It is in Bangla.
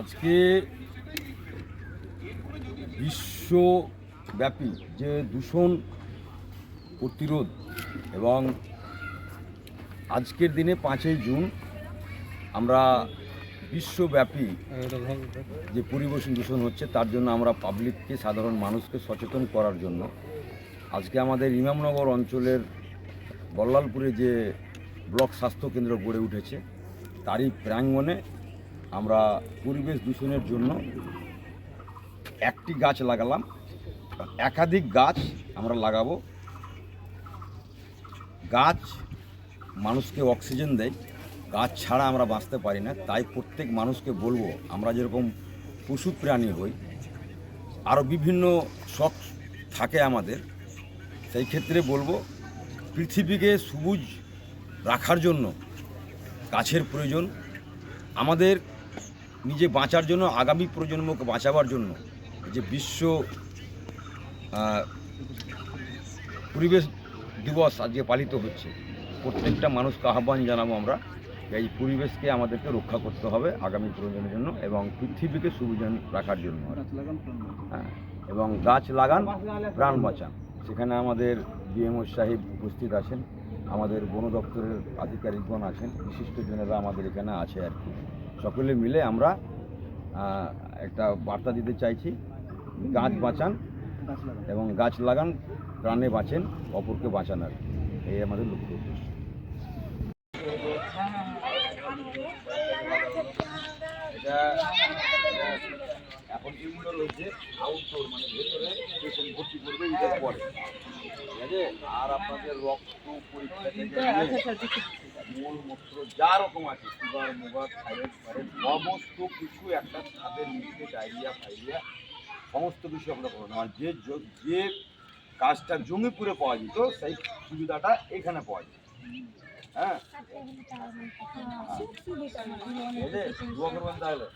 আজকে বিশ্বব্যাপী যে দূষণ প্রতিরোধ এবং আজকের দিনে পাঁচই জুন, আমরা বিশ্বব্যাপী যে পরিবেশ দূষণ হচ্ছে, তার জন্য আমরা পাবলিককে সাধারণ মানুষকে সচেতন করার জন্য আজকে আমাদের ইমামনগর অঞ্চলের বল্লালপুরে যে ব্লক স্বাস্থ্য কেন্দ্র গড়ে উঠেছে, তারই প্রাঙ্গণে আমরা পরিবেশ দূষণের জন্য একটি গাছ লাগালাম। একাধিক গাছ আমরা লাগাবো। গাছ মানুষকে অক্সিজেন দেয়। গাছ ছাড়া আমরা বাঁচতে পারি না। তাই প্রত্যেক মানুষকে বলব, আমরা যেরকম পশু প্রাণী হই আরও বিভিন্ন শখ থাকে আমাদের, সেই ক্ষেত্রে বলব, পৃথিবীকে সবুজ রাখার জন্য গাছের প্রয়োজন। আমাদের নিজে বাঁচার জন্য, আগামী প্রজন্মকে বাঁচাবার জন্য যে বিশ্ব পরিবেশ দিবস আজকে পালিত হচ্ছে, প্রত্যেকটা মানুষকে আহ্বান জানাব আমরা এই পরিবেশকে আমাদেরকে রক্ষা করতে হবে আগামী প্রজন্মের জন্য এবং পৃথিবীকে সুবিধান রাখার জন্য। হ্যাঁ এবং গাছ লাগান, প্রাণ বাঁচান। সেখানে আমাদের ডিএমও সাহেব উপস্থিত আছেন, আমাদের বন দপ্তরের আধিকারিকগণ আছেন বিশিষ্টজনেরা আমাদের এখানে আছে আর কি। সকলে মিলে আমরা একটা বার্তা দিতে চাইছি। গাছ বাঁচান এবং গাছ লাগান প্রাণে বাঁচেন অপরকে বাঁচান আর এই আমাদের লক্ষ্য উদ্দেশ্য। এখন ইনডোর হচ্ছে আউটডোর মানে ভেতরে পেশেন্ট ভর্তি করবে ঈদের পরে। ঠিক আছে? আর আপনাদের রক্ত পরীক্ষা থেকে নিয়ে মূলমূত্র যা রকম আছে সুগার মুগার থাইরয়েড ফাইরয়েড সমস্ত কিছু একটা ছাদের নিচে ডায়রিয়া ফাইরিয়া সমস্ত কিছু আমরা করব। আর যে যে কাজটা জমিপুরে পাওয়া যেত সেই সুবিধাটা এখানে পাওয়া যেত। হ্যাঁ? তাহলে।